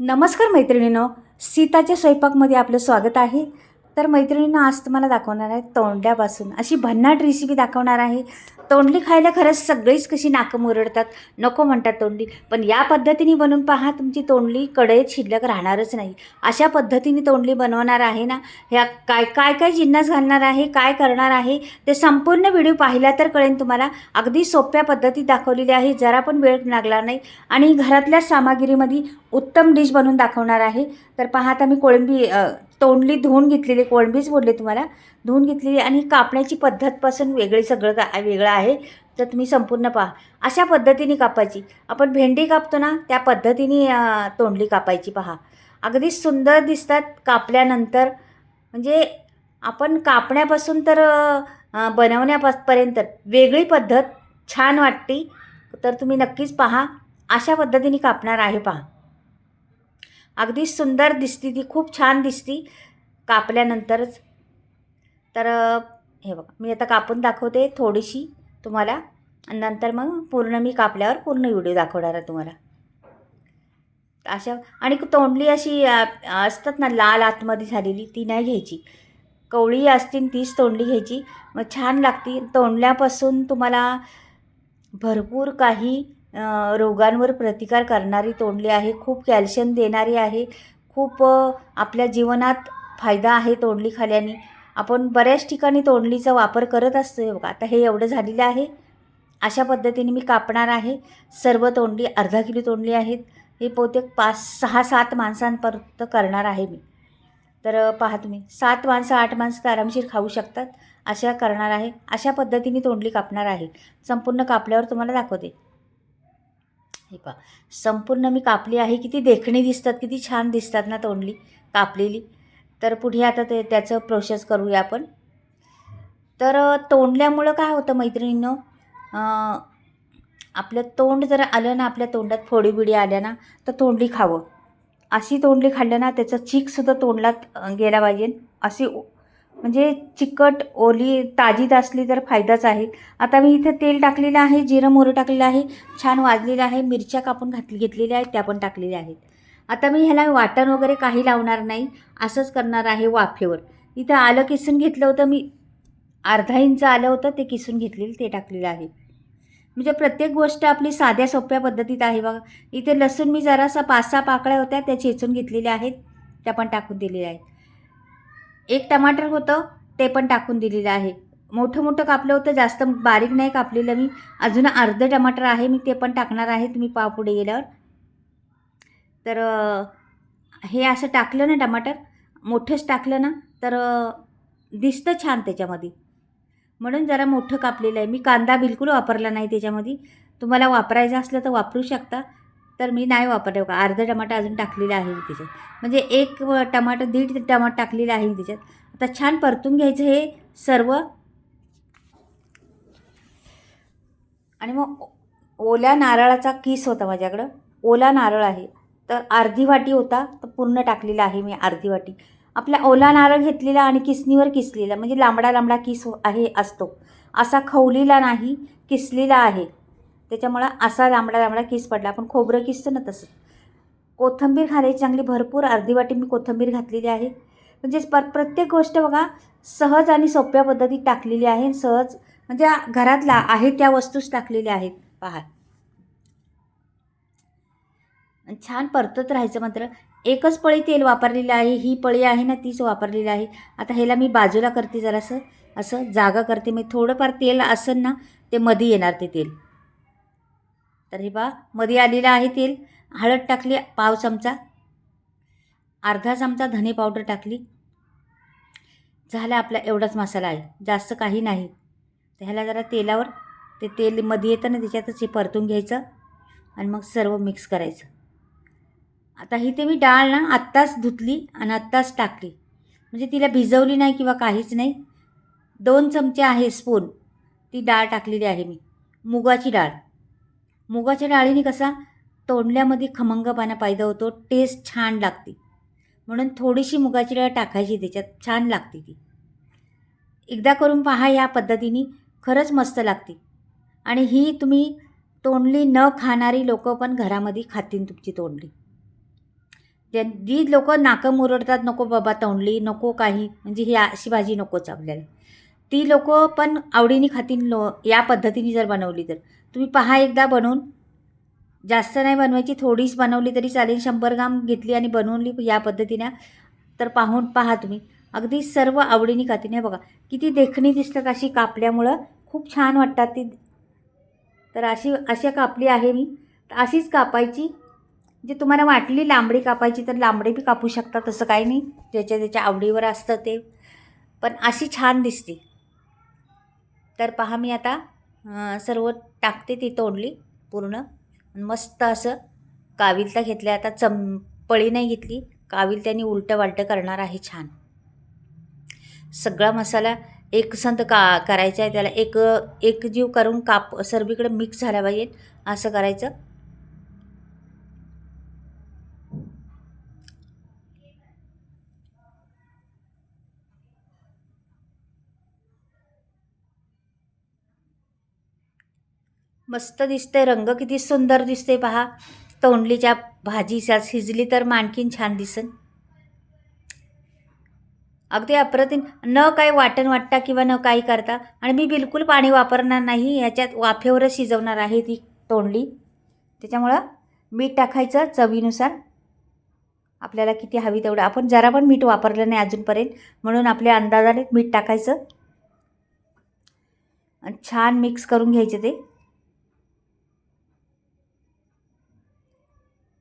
नमस्कार मैत्रिणीनो सीताच्या स्वयंपाकमध्ये आपलं स्वागत आहे. तर मैत्रिणींना आज तुम्हाला दाखवणार आहे तोंडल्यापासून अशी भन्नाट रेसिपी दाखवणार आहे. तोंडली खायला खरंच सगळीच कशी नाकं मुरडतात नको म्हणतात तोंडली. पण या पद्धतीने बनवून पहा तुमची तोंडली कढईत शिल्लक राहणारच नाही. अशा पद्धतीने तोंडली बनवणार आहे ना ह्या काय काय काय जिन्नस घालणार आहे काय करणार आहे ते संपूर्ण व्हिडिओ पाहिला तर कळेल तुम्हाला. अगदी सोप्या पद्धतीत दाखवलेली आहे जरा पण वेळ लागला नाही. आणि घरातल्या सामग्रीमध्ये उत्तम डिश बनवून दाखवणार आहे. तर पहा आता मी कोळंबी तोंडली धुवून घेतलेली कोळंबीच बोलले तुम्हाला धुवून घेतलेली आणि कापण्याची पद्धतपासून वेगळी सगळं का वेगळं आहे तर तुम्ही संपूर्ण पहा. अशा पद्धतीने कापायची. आपण भेंडी कापतो ना त्या पद्धतीने तोंडली कापायची पहा. अगदी सुंदर दिसतात कापल्यानंतर. म्हणजे आपण कापण्यापासून तर बनवण्यापासपर्यंत वेगळी पद्धत छान वाटते. तर तुम्ही नक्कीच पहा. अशा पद्धतीने कापणार आहे पहा. अगदी सुंदर दिसती ती खूप छान दिसती कापल्यानंतरच. तर हे बघा मी आता कापून दाखवते थोडीशी तुम्हाला आणि नंतर मग पूर्ण मी कापल्यावर पूर्ण व्हिडिओ दाखवणार आहे तुम्हाला. अशा आणि तोंडली अशी असतात ना लाल आतमध्ये झालेली ती नाही घ्यायची. कवळी असतील तीच तोंडली घ्यायची. मग छान लागती. तोंडल्यापासून तुम्हाला भरपूर काही रोगांवर प्रतिकार करणारी तोंडली आहे खूप कॅल्शियम देणारी आहे खूप आपल्या जीवनात फायदा आहे तोंडली खाल्याने. आपण बऱ्याच ठिकाणी तोंडलीचा वापर करत असतो हे बघा आता हे एवढं झालेलं आहे. अशा पद्धतीने मी कापणार आहे. सर्व तोंडली अर्धा किलो तोंडली आहेत. हे बहुतेक पाच सहा सात माणसांपर्यंत करणार आहे मी. तर पाहा पहा तुम्ही सात माणसं आठ माणसं तर आरामशीर खाऊ शकतात. अशा करणार आहे. अशा पद्धतीने तोंडली कापणार आहे. संपूर्ण कापल्यावर तुम्हाला दाखवते. हे पहा. संपूर्ण मी कापली आहे किती देखणी दिसतात किती छान दिसतात ना तोंडली कापलेली. तर पुढे आता ते त्याचं प्रोसेस करूया आपण. तर तोंडल्यामुळं काय होतं मैत्रिणींनो? आपलं तोंड जर आलं ना आपल्या तोंडात फोडी बिडी आल्या ना तर तोंडली खावं. अशी तोंडली खाल्लं ना त्याचा चीकसुद्धा तोंडलात गेला पाहिजे. अशी म्हणजे चिकट ओली ताजीत असली तर फायदाच आहे. आता मी इथं तेल टाकलेलं आहे जिरं मोहरं टाकलेलं आहे छान वाजलेलं आहे मिरच्या कापून घातली घेतलेल्या आहेत त्या पण टाकलेल्या आहेत. आता मी ह्याला वाटण वगैरे काही लावणार नाही असंच करणार आहे वाफेवर. इथं आलं किसून घेतलं होतं मी अर्धा इंच आलं होतं ते किसून घेतलेलं ते टाकलेलं आहे. म्हणजे प्रत्येक गोष्ट आपली साध्या सोप्या पद्धतीत आहे बघा. इथे लसूण मी जरासा पाच सहा पाकळ्या होत्या त्या चेचून घेतलेल्या आहेत त्या पण टाकून दिलेल्या आहेत. एक टमाटर होतं ते पण टाकून दिलेलं आहे. मोठं मोठं कापलं होतं जास्त बारीक नाही कापलेलं मी. अजून अर्धं टमाटर आहे मी ते पण टाकणार आहे तुम्ही पाव पुढे गेल्यावर. तर हे असं टाकलं ना टमाटर मोठंच टाकलं ना तर दिसतं छान त्याच्यामध्ये. म्हणून जरा मोठं कापलेलं आहे. मी कांदा बिलकुल वापरला नाही त्याच्यामध्ये. तुम्हाला वापरायचं असलं तर वापरू शकता. तर मी नाही वापरले का अर्धं टमाटा अजून टाकलेलं आहे मी त्याच्यात म्हणजे एक टमाटर दीड टमाटर टाकलेलं आहे मी त्याच्यात आता छान परतून घ्यायचं हे सर्व. आणि मग ओल्या नारळाचा किस होता माझ्याकडं. ओला नारळ आहे. तर अर्धी वाटी होता. तर पूर्ण टाकलेला आहे मी अर्धी वाटी. आपला ओला नारळ घेतलेला आणि किसनीवर किसलेला. म्हणजे लांबडा लांबडा किस आहे असतो. असा खवलेला नाही किसलेला आहे. त्याच्यामुळं असा लांबडा लांबडा किस पडला. पण खोबरं किसचं ना तसं. कोथिंबीर घालायची चांगली भरपूर अर्धी वाटी मी कोथिंबीर घातलेली आहे. म्हणजे पर प्रत्येक गोष्ट बघा सहज आणि सोप्या पद्धतीत टाकलेली आहे सहज म्हणजे घरातला आहे त्या वस्तूच टाकलेल्या आहेत. पहा. छान परतत राहायचं मात्र. एकच पळी तेल वापरलेलं आहे ही पळी आहे ना तीच वापरलेली आहे. आता ह्याला मी बाजूला करते जरासं. असं जागा करते. मी थोडंफार तेल असेल ना ते मध्ये येणार ते तेल. तर हे बा मध्ये आलेलं आहे तेल. हळद टाकली पाव चमचा. अर्धा चमचा धने पावडर टाकली. झाला आपला एवढाच मसाला आहे. जास्त काही नाही. तर ह्याला जरा तेलावर ते तेल मध्ये येतं ना त्याच्यातच हे परतून घ्यायचं आणि मग सर्व मिक्स करायचं. आता ही ते मी डाळ ना आत्ताच धुतली आणि आत्ताच टाकली. म्हणजे तिला भिजवली नाही किंवा काहीच नाही. दोन चमचे आहे स्पून. ती डाळ टाकलेली आहे मी. मुगाची डाळ. मुगाच्या डाळीने कसा तोंडल्यामध्ये खमंगपणा पायदा होतो टेस्ट छान लागते. म्हणून थोडीशी मुगाची डाळ टाकायची त्याच्यात छान लागते ती. एकदा करून पहा या पद्धतीने खरंच मस्त लागते. आणि ही तुम्ही तोंडली न खाणारी लोकं पण घरामध्ये खातील तुमची तोंडली. ज्या जी लोक नाकं मुरडतात नको बाबा तोंडली नको काही म्हणजे ही अशी भाजी नकोच आपल्याला. ती लोक पण आवडीने खातील लो या पद्धतीने जर बनवली तर. तुम्ही पहा एकदा बनवून. जास्त नाही बनवायची थोडीच बनवली तरी चालेल. शंभर ग्राम घेतली आणि बनवली या पद्धतीनं. तर पाहून पहा तुम्ही. अगदी सर्व आवडीने खातील हे बघा किती देखणी दिसतात अशी कापल्यामुळं. खूप छान वाटतात ती. तर अशी अशा कापली आहे मी. तर अशीच कापायची. जे तुम्हाला वाटली लांबडी कापायची तर लांबडी बी कापू शकता. तसं काही नाही. ज्याच्या त्याच्या आवडीवर असतं ते. पण अशी छान दिसते. तर पहा मी आता. सर्व टाकते ती तोडली पूर्ण. मस्त असं काविलता घेतल्या आता चम पळी नाही घेतली. काविल त्यांनी उलटं वालटं करणार आहे छान. सगळा मसाला एकसंत का करायचा आहे त्याला. एक एकजीव करून काप सर्वीकडे मिक्स झाला पाहिजे. असं करायचं. मस्त दिसते रंग किती सुंदर दिसते पहा. तोंडलीच्या भाजीच्या शिजली तर आणखीन छान दिसन. अगदी अप्रतिम. न काही वाटण वाटता किंवा न काही करता आणि मी बिलकुल पाणी वापरणार नाही याच्यात वाफेवरच शिजवणार आहे ती तोंडली. त्याच्यामुळं मीठ टाकायचं चवीनुसार. आपल्याला किती हवी तेवढं. आपण जरा पण मीठ वापरलं नाही अजूनपर्यंत म्हणून आपल्या अंदाजाने मीठ टाकायचं. आणि छान मिक्स करून घ्यायचे ते.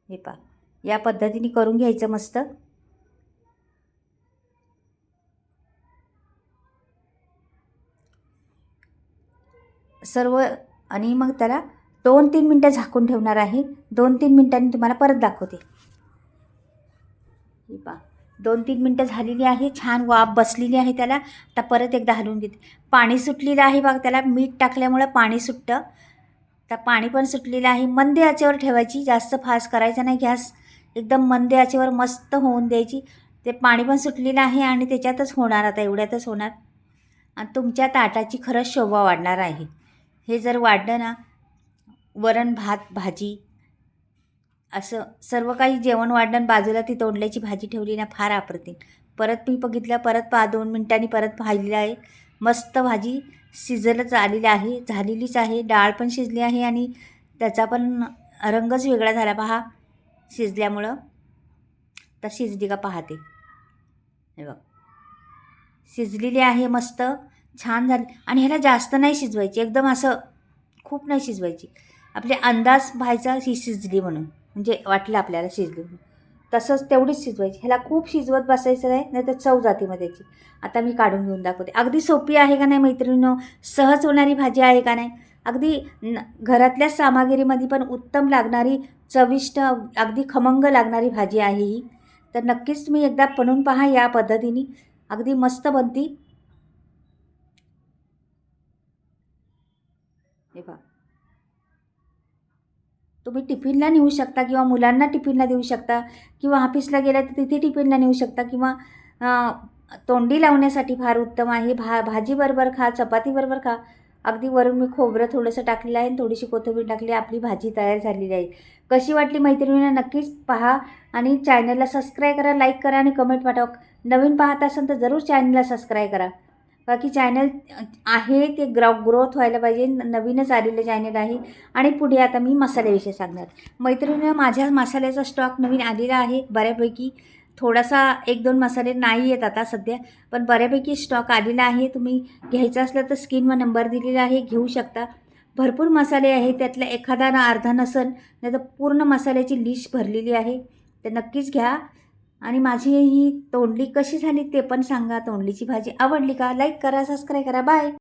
हे पा या पद्धतीने करून घ्यायचं मस्त. सर्व आणि मग त्याला दोन तीन मिनटं झाकून ठेवणार आहे. दोन तीन मिनटांनी तुम्हाला परत दाखवते. हे पा दोन तीन मिनटं झालेली आहे. छान वाफ बसलेली आहे त्याला. आता परत एकदा हलवून घेते. पाणी सुटलेलं आहे बघ त्याला. मीठ टाकल्यामुळं पाणी सुटतं. आता पाणी पण सुटलेलं आहे. मंद आचेवर ठेवायची. जास्त फास्ट करायचा नाही. गॅस एकदम मंद आचेवर मस्त होऊन द्यायची. ते पाणी पण सुटलेलं आहे आणि त्याच्यातच होणार आता एवढ्यातच होणार. आणि तुमच्या ताटाची खरंच शोभा वाढणार आहे. हे जर वाढलं ना वरण भात भाजी असं सर्व काही जेवण वाढलं बाजूला ती तोंडल्याची भाजी ठेवली ना फार आपरतील परत मी बघितलं परत पा दोन मिनटांनी परत पाहिलेलं आहे. मस्त भाजी शिजलच आलेली आहे झालेलीच आहे. डाळ पण शिजली आहे आणि त्याचा पण रंगच वेगळा झाला पहा शिजल्यामुळं. तर शिजली का पाहते. हे बघ. शिजलेली आहे मस्त छान झाली. आणि ह्याला जास्त नाही शिजवायची एकदम असं खूप नाही शिजवायची. आपले अंदाज व्हायचा ही शिजली म्हणून म्हणजे वाटलं आपल्याला शिजली म्हणून. तसंच तेवढीच शिजवायची. ह्याला खूप शिजवत बसायचं नाही नाही तर चव जाते मग त्याची. आता मी काढून घेऊन दाखवते. अगदी सोपी आहे का नाही मैत्रिणीनं? सहज होणारी भाजी आहे का नाही? अगदी न घरातल्या सामग्रीमध्ये पण उत्तम लागणारी चविष्ट अगदी खमंग लागणारी भाजी आहे ही. तर नक्कीच तुम्ही एकदा बनवून पहा या पद्धतीने. अगदी मस्त बनती हे पहा तुम्ही टिफिनला नेऊ शकता किंवा मुलांना टिफिनला देऊ शकता किंवा ऑफिसला गेला तर तिथे टिफिनला नेऊ शकता किंवा तोंडी लावण्यासाठी फार उत्तम आहे. भा भाजीबरोबर खा चपातीबरोबर खा. अगदी वरून मी खोबरं थोडंसं टाकलेलं आहे आणि थोडीशी कोथिंबीर टाकली आपली भाजी तयार झालेली आहे. कशी वाटली मैत्रिणींना नक्कीच पहा आणि चॅनलला सबस्क्राईब करा लाईक करा आणि कमेंट पाठवा. नवीन पाहत असाल तर जरूर चॅनलला सबस्क्राईब करा. बाकी चॅनल आहे ते ग्रॉ ग्रोथ व्हायला पाहिजे. नवीनच आलेलं चॅनल आहे. आणि पुढे आता मी मसाल्याविषयी सांगणार. मैत्रिणीनं माझ्या मसाल्याचा स्टॉक नवीन आलेला आहे. बऱ्यापैकी थोडासा एक दोन मसाले नाही आहेत आता सध्या. पण बऱ्यापैकी स्टॉक आलेला आहे. तुम्ही घ्यायचा असलं तर स्क्रीनवर नंबर दिलेला आहे. घेऊ शकता. भरपूर मसाले आहे त्यातला एखादा ना अर्धा नसन नाही तर पूर्ण मसाल्याची लिस्ट भरलेली आहे. तर नक्कीच घ्या. आणि माझी ही तोंडली कशी झाली ते पण सांगा. तोंडलीची भाजी आवडली का? लाईक करा सबस्क्राईब करा. बाय